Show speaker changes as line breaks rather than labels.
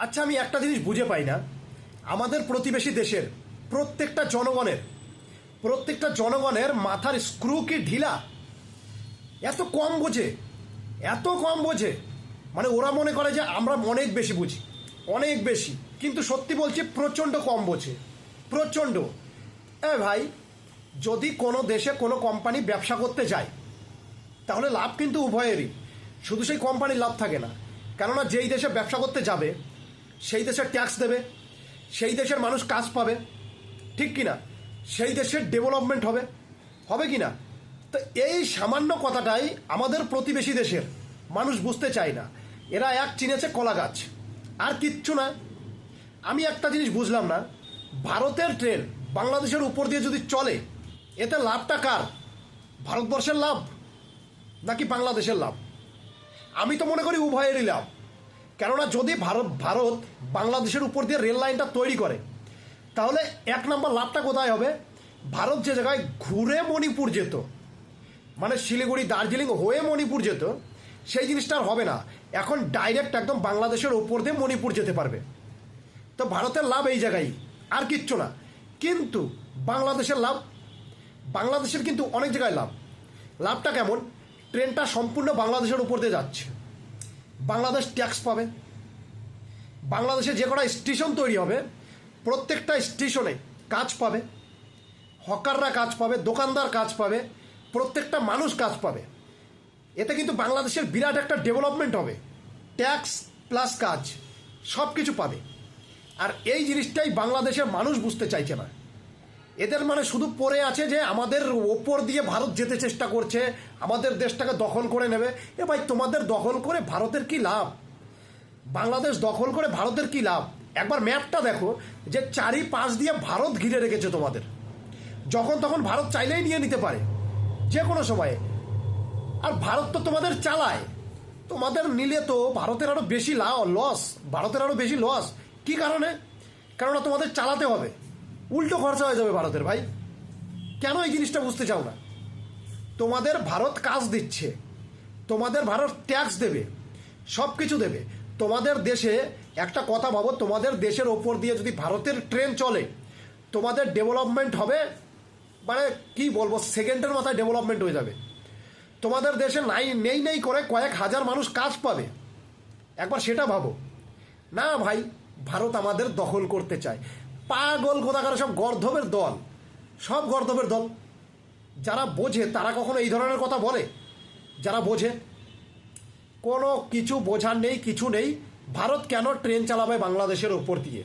আচ্ছা আমি একটা জিনিস বুঝে পাই না। আমাদের প্রতিবেশী দেশের প্রত্যেকটা জনগণের প্রত্যেকটা জনগণের মাথার স্ক্রু কি ঢিলা? এত কম বোঝে, এত কম বোঝে। মানে ওরা মনে করে যে আমরা অনেক বেশি বুঝি, অনেক বেশি। কিন্তু সত্যি বলছি, প্রচণ্ড কম বোঝে, প্রচণ্ড। এ ভাই, যদি কোনো দেশে কোনো কোম্পানি ব্যবসা করতে যায়, তাহলে লাভ কিন্তু উভয়েরই। শুধু সেই কোম্পানির লাভ থাকে না। কেননা যেই দেশে ব্যবসা করতে যাবে সেই দেশের ট্যাক্স দেবে, সেই দেশের মানুষ কাজ পাবে, ঠিক কি না সেই দেশের ডেভেলপমেন্ট হবে হবে কি না তো এই সামান্য কথাটাই আমাদের প্রতিবেশী দেশের মানুষ বুঝতে চায় না। এরা এক চিনেছে কলা গাছ, আর কিচ্ছু না। আমি একটা জিনিস বুঝলাম না, ভারতের ট্রেন বাংলাদেশের উপর দিয়ে যদি চলে, এতে লাভটা কার? ভারতবর্ষের লাভ নাকি বাংলাদেশের লাভ? আমি তো মনে করি উভয়েরই লাভ। কেননা যদি ভারত ভারত বাংলাদেশের উপর দিয়ে রেল লাইনটা তৈরি করে, তাহলে এক নম্বর লাভটা কোথায় হবে? ভারত যে জায়গায় ঘুরে মণিপুর যেত মানে শিলিগুড়ি, দার্জিলিং হয়ে মণিপুর যেত, সেই জিনিসটা আর হবে না। এখন ডাইরেক্ট একদম বাংলাদেশের ওপর দিয়ে মণিপুর যেতে পারবে। তো ভারতের লাভ এই জায়গায়, আর কিচ্ছু না। কিন্তু বাংলাদেশের লাভ, বাংলাদেশের কিন্তু অনেক জায়গায় লাভ। লাভটা কেমন? ট্রেনটা সম্পূর্ণ বাংলাদেশের উপর দিয়ে যাচ্ছে। বাংলাদেশ ট্যাক্স পাবে। বাংলাদেশে যে কটা স্টেশন তৈরি হবে, প্রত্যেকটা স্টেশনে কাজ পাবে, হকাররা কাজ পাবে, দোকানদার কাজ পাবে, প্রত্যেকটা মানুষ কাজ পাবে। এতে কিন্তু বাংলাদেশের বিরাট একটা ডেভেলপমেন্ট হবে। ট্যাক্স প্লাস কাজ সব কিছু পাবে। আর এই জিনিসটাই বাংলাদেশের মানুষ বুঝতে চাইছে না। এদের মানে শুধু পড়ে আছে যে আমাদের ওপর দিয়ে ভারত যেতে চেষ্টা করছে, আমাদের দেশটাকে দখল করে নেবে। এ ভাই, তোমাদের দখল করে ভারতের কি লাভ? বাংলাদেশ দখল করে ভারতের কি লাভ? একবার ম্যাপটা দেখো, যে চারি পাশ দিয়ে ভারত ঘিরে রেখেছে তোমাদের। যখন তখন ভারত চাইলেই নিয়ে নিতে পারে, যে কোনো সময়ে। আর ভারত তো তোমাদের চালায়। তোমাদের নিলে তো ভারতের আরও বেশি লাভ লস ভারতের আরও বেশি লস কি কারণে? কেননা তোমাদের চালাতে হবে। উল্টো খরচা হয়ে যাবে ভারতের, ভাই। কেন এই জিনিসটা বুঝতে চাও না? তোমাদের ভারত কাজ দিচ্ছে, তোমাদের ভারত ট্যাক্স দেবে সব কিছু দেবে। তোমাদের দেশে, একটা কথা ভাবো, তোমাদের দেশের ওপর দিয়ে যদি ভারতের ট্রেন চলে, তোমাদের ডেভেলপমেন্ট হবে মানে কি বলব, সেকেন্ডের মাথায় ডেভেলপমেন্ট হয়ে যাবে। তোমাদের দেশে নাই, নেই নেই করে কয়েক হাজার মানুষ কাজ পাবে। একবার সেটা ভাবো। না, ভাই, ভারত আমাদের দখল করতে চায়। পাগল কোথাকার সব গর্ধবের দল। সব গর্ধবের দল। যারা বোঝে, তারা কখনো এই ধরনের কথা বলে? যারা বোঝে, কোনো কিছু বোঝার নেই, কিছু নেই। ভারত কেন ট্রেন চালাবে বাংলাদেশের ওপর দিয়ে?